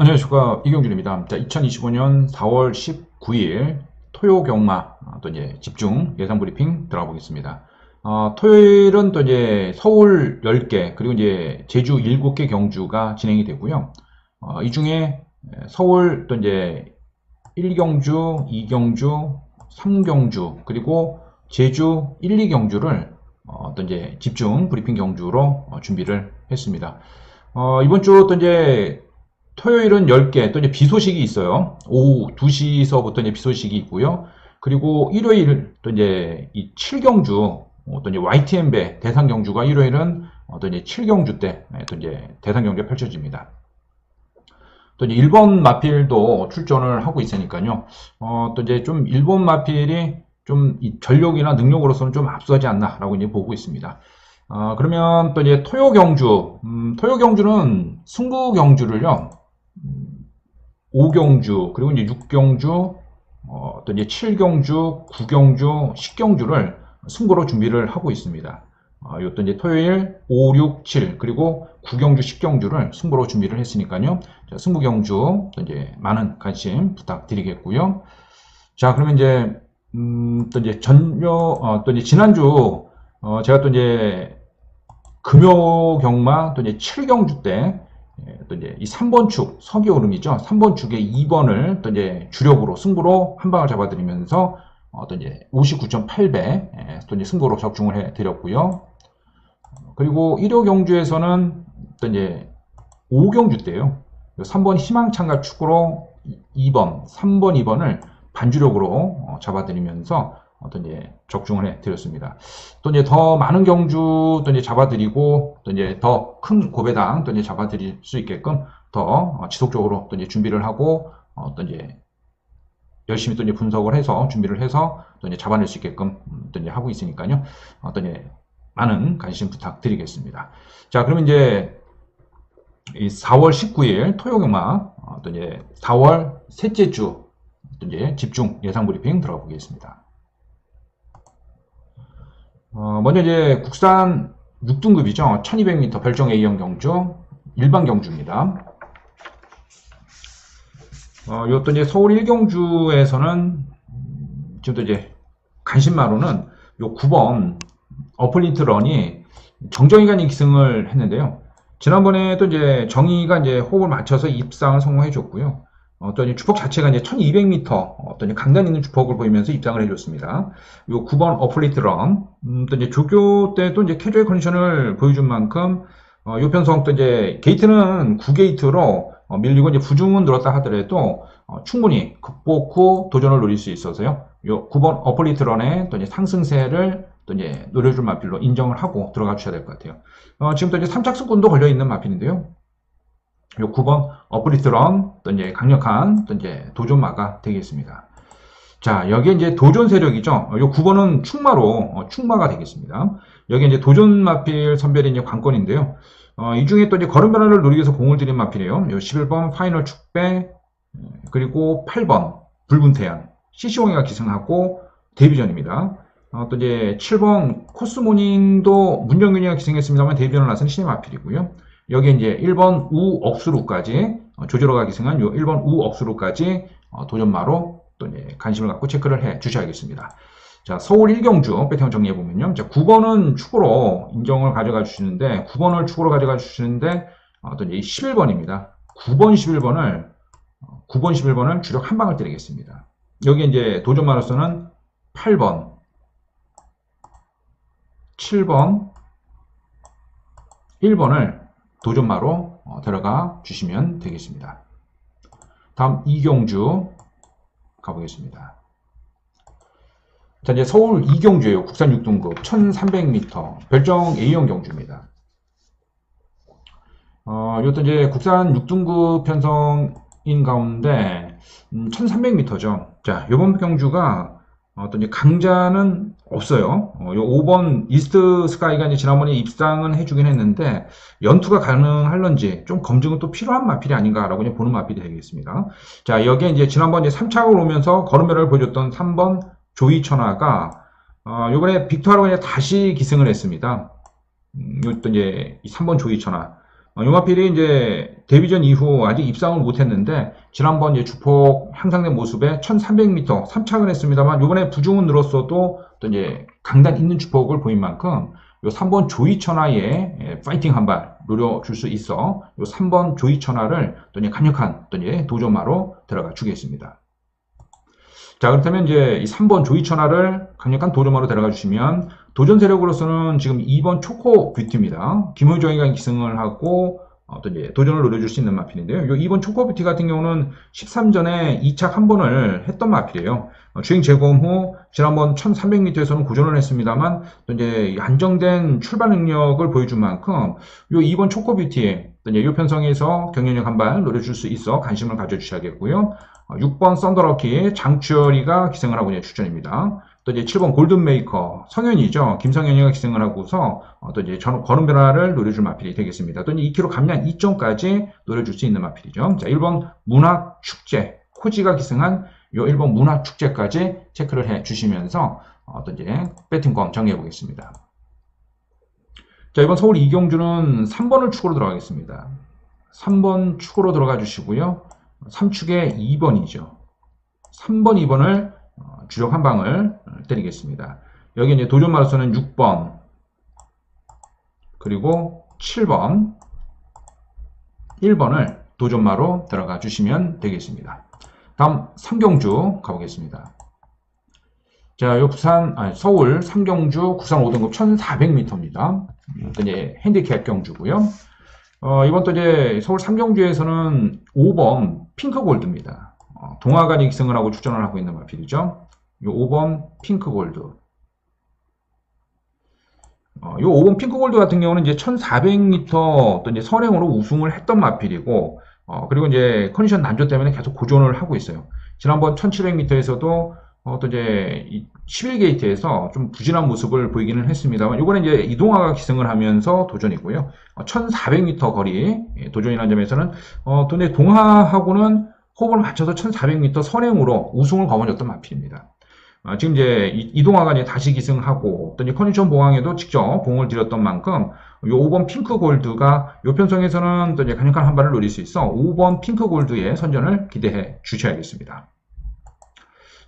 안녕하십니까 이경준입니다. 자, 2025년 4월 19일 토요 경마 아, 또 이제 집중 예상 브리핑 들어가 보겠습니다. 어, 토요일은 또 이제 서울 10개 그리고 이제 제주 7개 경주가 진행이 되고요. 어, 이 중에 서울 또 이제 1경주, 2경주, 3경주 그리고 제주 1, 2경주를 어, 또 이제 집중 브리핑 경주로 어, 준비를 했습니다. 어, 이번 주 또 이제 토요일은 10개, 또 이제 비 소식이 있어요. 오후 2시서부터 이제 비 소식이 있고요. 그리고 일요일 또 이제 이 7경주, 어, 또 이제 YTM배 대상 경주가 일요일은 어, 또 이제 7경주 때 또 이제 대상 경주가 펼쳐집니다. 또 이제 일본 마필도 출전을 하고 있으니까요. 어, 또 이제 좀 일본 마필이 좀 전력이나 능력으로서는 좀 앞서지 않나라고 이제 보고 있습니다. 어, 그러면 또 이제 토요 경주, 음, 토요 경주는 승부 경주를요, 5경주, 그리고 이제 6경주, 어, 또 이제 7경주, 9경주, 10경주를 승부로 준비를 하고 있습니다. 어, 이것도 이제 토요일 5, 6, 7, 그리고 9경주, 10경주를 승부로 준비를 했으니까요. 자, 승부 경주, 또 이제 많은 관심 부탁드리겠고요. 자, 그러면 이제, 음, 또 이제 전요, 어, 또 이제 지난주, 어, 제가 또 이제 금요 경마, 또 이제 7경주 때, 예, 또 이제 이 3번 축, 서기 오름이죠. 3번 축의 2번을 또 이제 주력으로 승부로 한 방을 잡아드리면서 어, 또 이제 59.8배 예, 또 이제 승부로 적중을 해 드렸고요. 그리고 1호 경주에서는 또 이제 5경주 때요. 3번 희망창가 축으로 2번, 3번, 2번을 반주력으로 어, 잡아드리면서 어떤 이제 적중을 해 드렸습니다. 또 이제 더 많은 경주 또 이제 잡아드리고 또 이제 더 큰 고배당 또 이제 잡아드릴 수 있게끔 더 어, 지속적으로 또 이제 준비를 하고 어떤 이제 열심히 또 이제 분석을 해서 준비를 해서 또 이제 잡아낼 수 있게끔 음, 또 이제 하고 있으니까요. 어떤 이제 많은 관심 부탁드리겠습니다. 자, 그러면 이제 이 4월 19일 토요경마 또 이제 4월 셋째 주또 이제 집중 예상 브리핑 들어가 보겠습니다. 어, 먼저 이제 국산 6등급이죠. 1200m 별정 A형 경주, 일반 경주입니다. 어, 이것도 이제 서울 1경주에서는 지금도 이제 간신마로는 요 9번 어플린트 런이 정정이간이 기승을 했는데요. 지난번에 또 이제 정의가 이제 호흡을 맞춰서 입상을 성공해 줬고요. 어떤 주폭 자체가 이제 1200m 어떤 강단 있는 주폭을 보이면서 입장을 해줬습니다. 이 9번 어플리트 런, 음, 또 이제 조교 때도 이제 캐주얼 컨디션을 보여준 만큼, 어, 요 편성 또 이제 게이트는 9게이트로 어, 밀리고 이제 부중은 늘었다 하더라도 어, 충분히 극복 후 도전을 노릴 수 있어서요. 요 9번 어플리트 런의 또 이제 상승세를 또 이제 노려줄 마필로 인정을 하고 들어가 주셔야 될 것 같아요. 어, 지금 또 이제 3착승권도 걸려 있는 마필인데요. 요 9번 어프리트런 또 이제 강력한 또 이제 도전마가 되겠습니다. 자, 여기에 이제 도전 세력이죠. 요 9번은 충마로 어, 충마가 되겠습니다. 여기 이제 도전 마필 선별이 이제 관건인데요. 어, 이 중에 또 이제 걸음 변화를 노리기 위해서 공을 들인 마필이에요. 요 11번 파이널 축배 그리고 8번 붉은 태양 CC홍이가 기승하고 데뷔전입니다. 어, 또 이제 7번 코스모닝도 문정균이가 기승했습니다만 데뷔전을 나선 신의 마필이고요. 여기 이제 1번 우 억수로까지 어, 조지로가 기승한 요 1번 우 억수로까지 어, 도전마로 또 이제 관심을 갖고 체크를 해 주셔야겠습니다. 자, 서울 1경주 배경 정리해 보면요. 자, 9번은 축으로 인정을 가져가 주시는데 9번을 축으로 가져가 주시는데 어, 또 이제 11번입니다. 9번 11번을 9번 11번을 주력 한 방을 때리겠습니다. 여기 이제 도전마로서는 8번 7번 1번을 도전마로 어, 들어가 주시면 되겠습니다. 다음 이경주 가보겠습니다. 자, 이제 서울 이경주예요. 국산 6등급 1300m 별정 A형 경주입니다. 어, 이것도 이제 국산 6등급 편성인 가운데 음, 1300m죠. 자, 이번 경주가 어떤 강자는 없어요. 어, 요 5번 이스트 스카이가 이제 지난번에 입상은 해주긴 했는데 연투가 가능할런지 좀 검증은 또 필요한 마필이 아닌가라고 이제 보는 마필이 되겠습니다. 자 여기에 이제 지난번 이제 3착을 오면서 걸음별을 보여줬던 3번 조이 천하가 어, 요번에 이제 다시 기승을 했습니다. 음, 요또 이제 3번 조이 천하 어, 요마필이 이제 데뷔전 이후 아직 입상을 못했는데 지난번 이제 주폭 향상된 모습에 1,300m 3착을 했습니다만 이번에 부중은 늘었어도 또 이제 강단 있는 주폭을 보인 만큼 요 3번 조이천하의 예, 파이팅 한 발 노려줄 수 있어 요 3번 조이천하를 또 이제 강력한 또 이제 도전마로 들어가 주겠습니다. 자 그렇다면 이제 이 3번 조이천하를 강력한 도전마로 들어가 주시면 도전 세력으로서는 지금 2번 초코 뷰티입니다. 김효정이가 기승을 하고 어, 또 이제 도전을 노려줄 수 있는 마필인데요. 이 2번 초코 뷰티 같은 경우는 13전에 2착 한 번을 했던 마필이에요. 어, 주행 재검 후 지난번 1300m에서는 고전을 했습니다만 또 이제 안정된 출발 능력을 보여준 만큼 이 2번 초코 이제 이 편성에서 경쟁력 한 발 노려줄 수 있어 관심을 가져주셔야겠고요. 6번 썬더럭키 장추열이가 기승을 하고 있는 출전입니다. 또 이제 7번 골든메이커 성현이죠. 김성현이가 기승을 하고서 어, 또 이제 전 걸음 변화를 노려줄 마필이 되겠습니다. 또 이제 2km 감량 2점까지 노려줄 수 있는 마필이죠. 자, 1번 문학 축제 코지가 기승한 요 1번 문학 축제까지 체크를 해 주시면서 어, 또 이제 배팅권 정리해 보겠습니다. 자, 이번 서울 이경주는 3번을 축으로 들어가겠습니다. 3번 축으로 들어가 주시고요. 3축에 2번이죠. 3번, 2번을 어, 주력 한 방을 때리겠습니다. 여기 이제 도전마로서는 6번, 그리고 7번, 1번을 도전마로 들어가 주시면 되겠습니다. 다음 삼경주 가보겠습니다. 자, 요 부산, 아니, 서울 삼경주 구산 5등급 1400m입니다. 이제 핸디캡 경주고요. 어, 이번 또 이제 서울 삼경주에서는 5번 핑크 골드입니다. 어, 동화관이 기승을 하고 출전을 하고 있는 마필이죠. 요 5번 핑크 골드. 어, 요 5번 핑크 골드 같은 경우는 이제 1400m 또 이제 선행으로 우승을 했던 마필이고, 어, 그리고 이제 컨디션 난조 때문에 계속 고전을 하고 있어요. 지난번 1700m에서도 어, 또 이제 11게이트에서 좀 부진한 모습을 보이기는 했습니다만 이번에 이제 이동화가 기승을 하면서 도전이고요. 어, 1400m 거리 예, 도전이라는 점에서는 어, 또 이제 동화하고는 호흡을 맞춰서 1400m 선행으로 우승을 거머쥐었던 마필입니다. 어, 지금 이제 이동화가 이제 다시 기승하고 또 이제 컨디션 보강에도 직접 봉을 들였던 만큼 요 5번 핑크 골드가 요 편성에서는 또 이제 강력한 한 발을 노릴 수 있어 5번 핑크 골드의 선전을 기대해 주셔야겠습니다.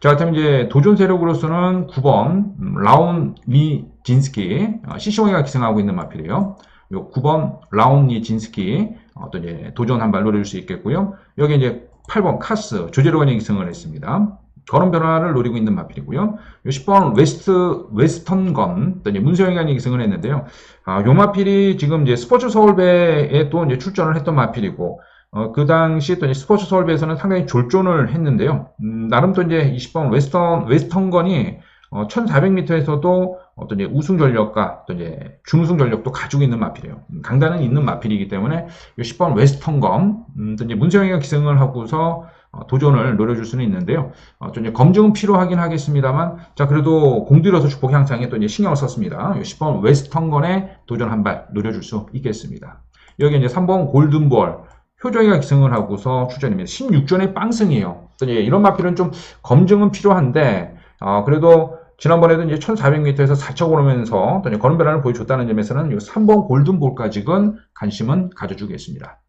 자, 그렇다면 이제 도전 세력으로서는 9번 라운 리 진스키 CCO가 기승하고 있는 마필이에요. 요 9번 라운 리 진스키 어, 또 이제 도전 한발 노릴 수 있겠고요. 여기 이제 8번 카스 조제로건이 기승을 했습니다. 걸음 변화를 노리고 있는 마필이고요. 10번 웨스트 웨스턴건 또 이제 문세영이 기승을 했는데요. 아, 요 마필이 지금 이제 스포츠 서울배에 또 이제 출전을 했던 마필이고 어, 그 당시 또 스포츠 서울배에서는 상당히 졸전을 했는데요. 음, 나름 또 이제 20번 웨스턴, 웨스턴건이 어, 1400m에서도 어떤 이제 우승 전력과 또 이제 준우승 전력도 가지고 있는 마필이에요. 음, 강단은 있는 마필이기 때문에 10번 웨스턴건, 음, 또 이제 문세영이가 기승을 하고서 어, 도전을 노려줄 수는 있는데요. 어, 좀 이제 검증은 필요하긴 하겠습니다만, 자, 그래도 공들여서 주폭 향상에 또 이제 신경을 썼습니다. 10번 웨스턴건에 도전 한 발 노려줄 수 있겠습니다. 여기 이제 3번 골든볼, 효정이가 기승을 하고서 출전입니다. 16전의 빵승이에요. 이런 마필은 좀 검증은 필요한데 어, 그래도 지난번에도 이제 1400m에서 4척 오르면서 걸음 변화를 보여줬다는 점에서는 이 3번 골든볼까지는 관심은 가져주겠습니다.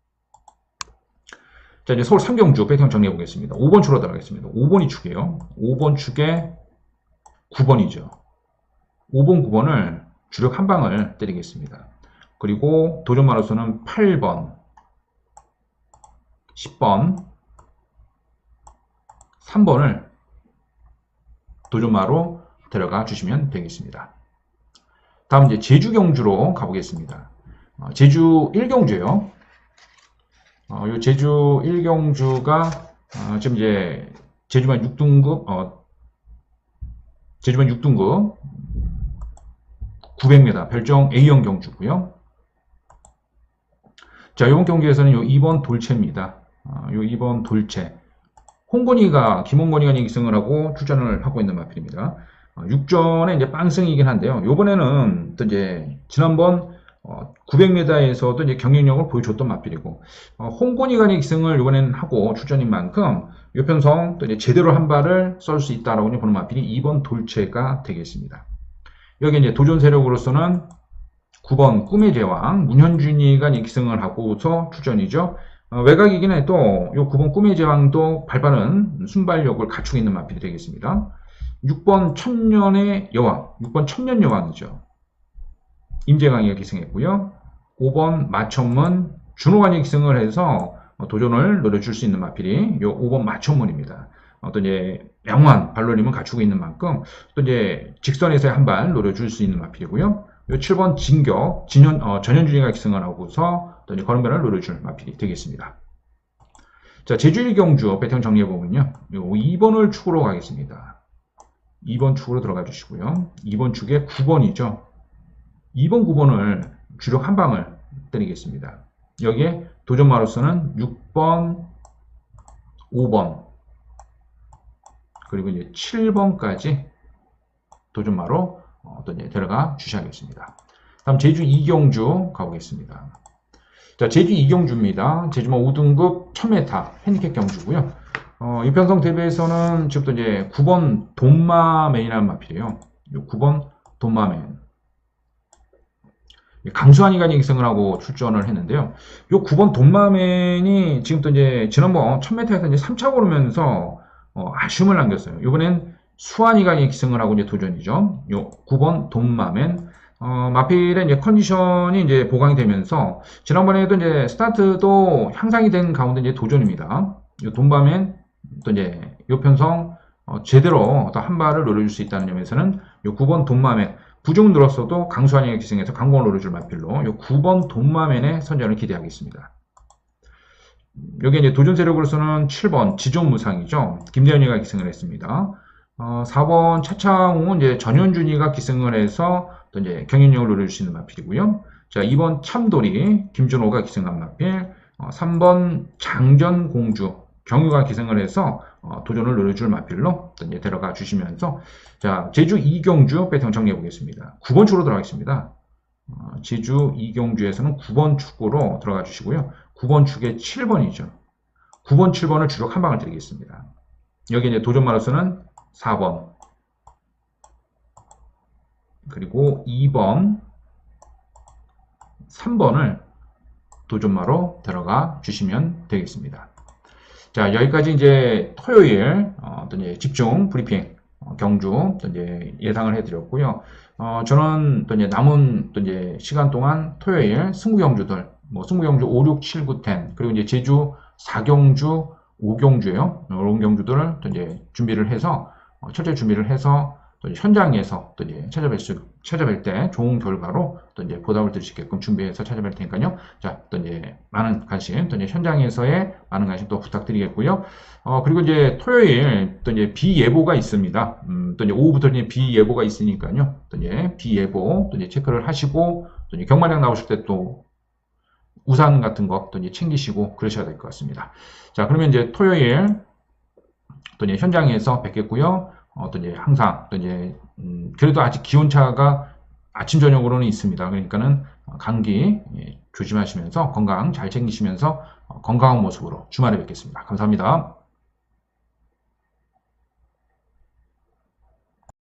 자, 이제 서울 삼경주 배경 정리해 보겠습니다. 5번 축으로 들어가겠습니다. 5번이 축이에요. 5번 축에 9번이죠. 5번, 9번을 주력 한 방을 때리겠습니다. 그리고 도전 마로서는 8번, 10번, 3번을 도전마로 들어가 주시면 되겠습니다. 다음 이제 제주 경주로 가보겠습니다. 어, 제주 1경주예요. 어, 요 제주 1경주가 어, 지금 이제 제주만 6등급 어, 제주만 6등급 900m 별정 A형 경주고요. 자, 이번 경기에서는 요 2번 돌체입니다. 어, 요 2번 돌체. 홍건이가, 김홍건이가 기승을 하고 출전을 하고 있는 마필입니다. 어, 6전에 이제 빵승이긴 한데요. 요번에는 또 이제 지난번 어, 900m에서도 이제 경쟁력을 보여줬던 마필이고, 어, 홍건이가 기승을 이번에는 하고 출전인 만큼 요 편성 또 이제 제대로 한 발을 쏠수 있다라고 보는 마필이 2번 돌체가 되겠습니다. 여기 이제 도전 세력으로서는 9번 꿈의 제왕 문현준이가 이제 기승을 하고서 출전이죠. 어, 외곽이긴 해도 요 9번 꿈의 제왕도 발빠른 순발력을 갖추고 있는 마필이 되겠습니다. 6번 천년의 여왕, 6번 천년 여왕이죠. 임재강이가 기승했고요. 5번 마천문 준호관이 기승을 해서 어, 도전을 노려줄 수 있는 마필이 요 5번 마천문입니다. 어떤 이제 양호한 발놀림을 갖추고 있는 만큼 또 이제 직선에서의 한발 노려줄 수 있는 마필이고요. 요 7번 진격, 진현, 어, 전현준이가 기승을 하고서 또 이제 걸음변을 노려줄 마필이 되겠습니다. 자, 제주일 경주 배팅 정리해보면요. 요 2번을 축으로 가겠습니다. 2번 축으로 들어가 주시고요. 2번 축에 9번이죠. 2번, 9번을 주력 한 방을 때리겠습니다. 여기에 도전마로서는 6번, 5번, 그리고 이제 7번까지 도전마로 어떤 예, 데려가 주셔야겠습니다. 다음 제주 이경주 가보겠습니다. 자, 제주 이경주입니다. 제주마 5등급 1000m 핸디캡 경주고요. 어, 이편성 대회에서는 지금부터 이제 9번 돈마맨이라는 마필이에요. 이 9번 돈마맨. 강수환이가 기승을 하고 출전을 했는데요. 이 9번 돈마맨이 지금 또 이제 지난번 1000m에서 이제 3차 오르면서 어, 아쉬움을 남겼어요. 이번엔 수환이가 기승을 하고 이제 도전이죠. 요 9번 돈마맨. 어, 마필의 이제 컨디션이 이제 보강이 되면서 지난번에도 이제 스타트도 향상이 된 가운데 이제 도전입니다. 요 돈마맨 또 이제 요 편성 어, 제대로 어떤 한 발을 노려줄 수 있다는 점에서는 요 9번 돈마맨 부중 늘었어도 강수환이가 기승해서 강공을 노려줄 마필로 요 9번 돈마맨의 선전을 기대하겠습니다. 여기 이제 도전 세력으로서는 7번 지존무상이죠. 김대현이가 기승을 했습니다. 어, 4번 차창웅은 이제 전현준이가 기승을 해서 또 이제 경연력을 노려줄 수 있는 마필이고요. 자, 2번 참돌이 김준호가 기승한 마필. 어, 3번 장전공주 경유가 기승을 해서 어, 도전을 노려줄 마필로 또 이제 데려가 주시면서 자, 제주 이경주 배팅 정리해 보겠습니다. 9번 축으로 들어가겠습니다. 어, 제주 이경주에서는 9번 축구로 들어가 주시고요. 9번 축에 7번이죠. 9번, 7번을 주력 한 방을 드리겠습니다. 여기 이제 도전 마로서는 4번, 그리고 2번, 3번을 도전마로 들어가 주시면 되겠습니다. 자, 여기까지 이제 토요일 어, 떤 이제 집중 브리핑 어, 경주 또 이제 예상을 해드렸고요. 어, 저는 또 이제 남은 또 이제 시간 동안 토요일 승부 경주들 뭐 승부 경주 5, 6, 7, 9, 10 그리고 이제 제주 4경주, 5경주예요. 이런 경주들을 또 이제 준비를 해서 어, 철저히 준비를 해서 또 현장에서 또 이제 찾아뵐 수 찾아뵐 때 좋은 결과로 또 이제 보답을 드릴 수 있게끔 준비해서 찾아뵐 테니까요. 자, 또 이제 많은 관심, 또 이제 현장에서의 많은 관심 또 부탁드리겠고요. 어, 그리고 이제 토요일 또 이제 비 예보가 있습니다. 음, 또 이제 오후부터 이제 비 예보가 있으니까요. 또 이제 비 예보 또 이제 체크를 하시고 또 이제 경마장 나오실 때또 우산 같은 거또 이제 챙기시고 그러셔야 될 것 같습니다. 자, 그러면 이제 토요일 또 이제 현장에서 뵙겠고요. 어, 또 이제 항상 또 이제 음, 그래도 아직 기온차가 아침 저녁으로는 있습니다. 그러니까는 감기 예, 조심하시면서 건강 잘 챙기시면서 어, 건강한 모습으로 주말에 뵙겠습니다. 감사합니다.